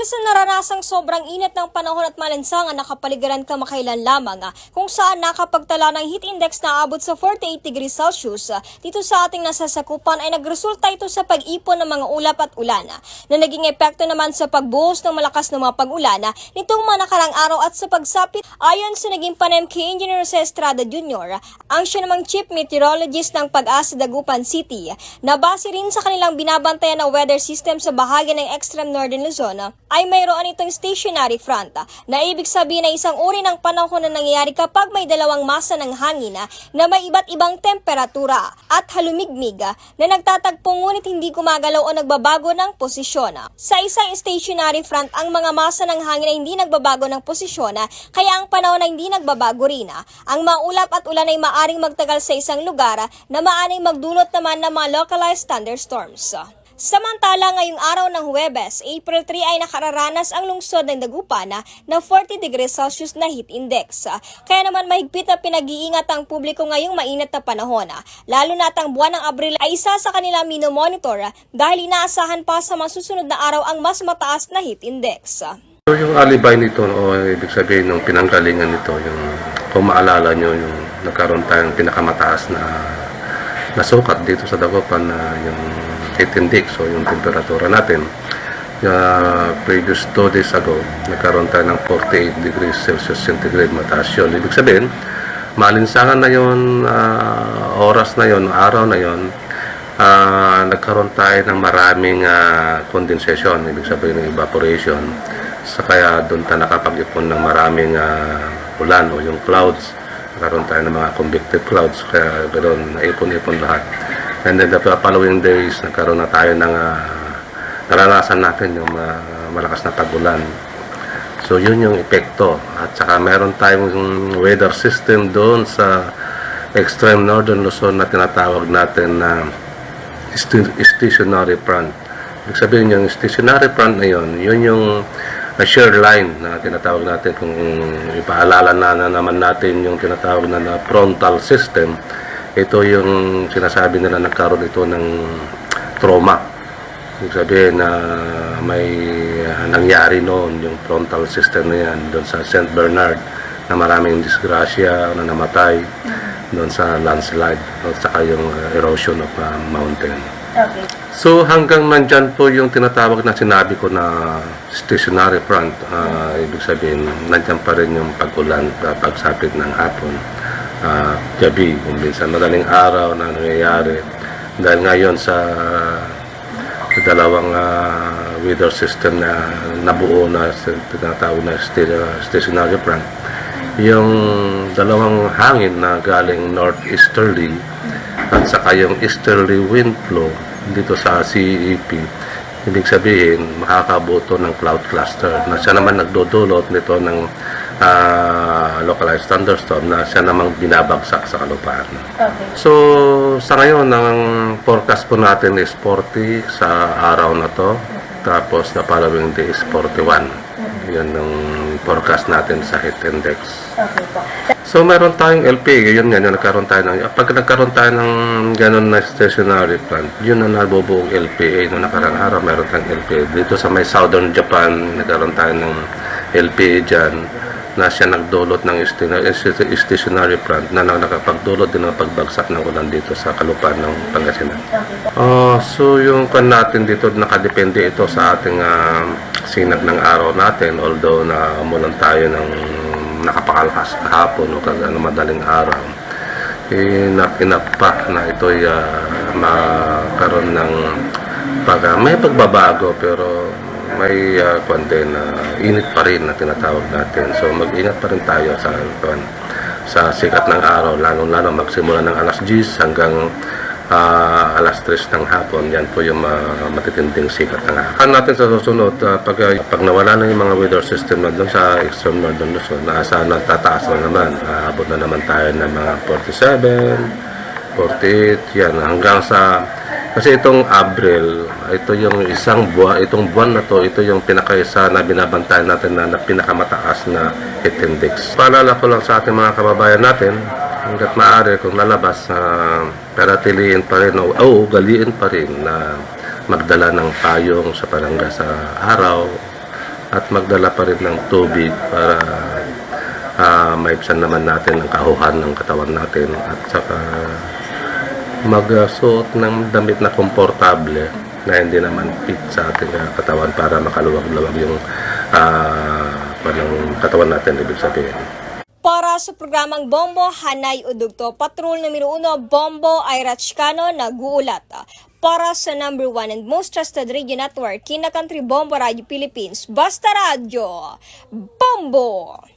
Dahil sa naranasang sobrang init ng panahon at malansangan nakapaligiran kamakailan lamang ah, kung saan nakapagtala ng heat index na abot sa 48 degrees Celsius, ah, dito sa ating nasasakupan ay nagresulta ito sa pag-ipon ng mga ulap at ulan ah, na naging epekto naman sa pagbuhos ng malakas na mga pag-ulan nitong mga nakarang araw at sa pagsapit ayon sa naging panem kay Engineer sa Estrada Jr. ang siya namang chief meteorologist ng Pag-asa Dagupan City na base rin sa kanilang binabantayan na weather system sa bahagi ng extreme northern Luzon ay mayroon itong stationary front na ibig sabihin na isang uri ng panahon na nangyayari kapag may dalawang masa ng hangin na may iba't ibang temperatura at halumigmig na nagtatagpo ngunit hindi gumagalaw o nagbabago ng posisyon. Sa isang stationary front, ang mga masa ng hangin ay hindi nagbabago ng posisyon kaya ang panahon ay hindi nagbabago rin. Ang mga ulap at ulan ay maaring magtagal sa isang lugar na maaring magdulot naman ng mga localized thunderstorms. Samantala ngayong araw ng Huwebes, April 3 ay nakararanas ang lungsod ng Dagupan na na 40 degrees Celsius na heat index. Kaya naman mahigpit na pinag-iingat ang publiko ngayong mainit na panahon. ah. Lalo na ang buwan ng Abril ay isa sa kanilang minomonitor ah, dahil inaasahan pa sa masusunod na araw ang mas mataas na heat index. So yung alibay nito, o ibig sabihin ng pinanggalingan nito, yung kung maalala nyo, yung nagkaroon tayong pinakamataas na nasukat dito sa Dagupan na yung heat index o yung temperatura natin. Uh, previous two days ago, nagkaroon tayo ng 48 degrees Celsius centigrade mataas yun. Ibig sabihin, malinsangan na yon oras na yon araw na yon ah, nagkaroon tayo ng maraming ah, condensation, ibig sabihin ng evaporation. Sa kaya doon tayo nakapag-ipon ng maraming ah, ulan o yung clouds. Nagkaroon tayo ng mga convective clouds, kaya ganoon, naipon-ipon lahat. And then the following days, nagkaroon na tayo ng ah, naranasan natin yung ah, malakas na tagulan. So yun yung epekto. At saka meron tayong weather system doon sa extreme northern Luzon na tinatawag natin na sti- stationary front. Ibig sabihin yung stationary front na yun, yun yung uh, shear line na tinatawag natin kung ipaalala na, na naman natin yung tinatawag na, na frontal system. Ito yung sinasabi nila nagkaroon ito ng trauma. Ibig sabihin na may uh, nangyari noon yung frontal system na yan doon sa St. Bernard na maraming disgrasya na namatay doon sa landslide at saka yung uh, erosion of uh, mountain. So hanggang nandyan po yung tinatawag na sinabi ko na stationary front, ah, ibig sabihin nandyan pa rin yung pag-ulan, ah, pagsapit ng hapon, ah, gabi, kung minsan madaling araw na nangyayari. Dahil ngayon sa, sa dalawang ah, weather system na nabuo na tinatawag na sta- stationary front, yung dalawang hangin na galing northeasterly at saka yung easterly wind flow dito sa CEP ibig sabihin makakabuto ng cloud cluster na siya naman nagdudulot nito ng ah, localized thunderstorm na siya namang binabagsak sa kalupaan. Okay. So, sa ngayon, ang forecast po natin is 40 sa araw na to. Tapos, the following day is 41. Yan ang forecast natin sa heat index. Okay po. So, meron tayong LPA. Yun nga, yun, nagkaroon tayo ng... Pag nagkaroon tayo ng ganun na stationary plant, yun ang nabubuong LPA noong nakarang araw. Meron tayong LPA. Dito sa may southern Japan, nagkaroon tayo ng LPA dyan na siya nagdulot ng stationary plant na nakapagdulot din ng pagbagsak ng ulan dito sa kalupaan ng Pangasinan. Ah, so yung kan natin dito nakadepende ito sa ating ah, sinag ng araw natin although na umulan tayo ng nakapakalakas kahapon o kag ano madaling araw eh nakinapa na ito ay magkaroon ng pag, ah, may pagbabago pero may uh, din na init pa rin na tinatawag natin. So mag-ingat pa rin tayo sa kwan, sa sikat ng araw lalo-lalo magsimula ng alas 10 hanggang ah, alas 3 ng hapon, yan po yung ah, matitinding sikat ng araw. Ano natin sa susunod, ah, pag, ah, pag nawala na yung mga weather system na doon sa extreme northern Luzon, naasahan na tataas na naman. Aabot na naman tayo ng mga 47, 48, yan, hanggang sa kasi itong Abril, ito yung isang buwan, itong buwan na to, ito yung pinakaisa na binabantayan natin na, na pinakamataas na heat index. Paalala ko lang sa ating mga kababayan natin, hanggat maaari kung lalabas, uh, peratiliin pa rin o oh, galiin pa rin na magdala ng payong sa palangga sa araw at magdala pa rin ng tubig para uh, maibsan naman natin ang kahuhan ng katawan natin at saka magsuot ng damit na komportable na hindi naman fit sa ating uh, katawan para makaluwag-luwag yung uh, panang katawan natin ibig sabihin. Para sa programang Bombo Hanay Udugto, Patrol numero 1 Bombo Ira Chicano nag-uulat. Para sa number 1 and most trusted radio network, Kina Country Bombo Radio Philippines, Basta Radio, Bombo!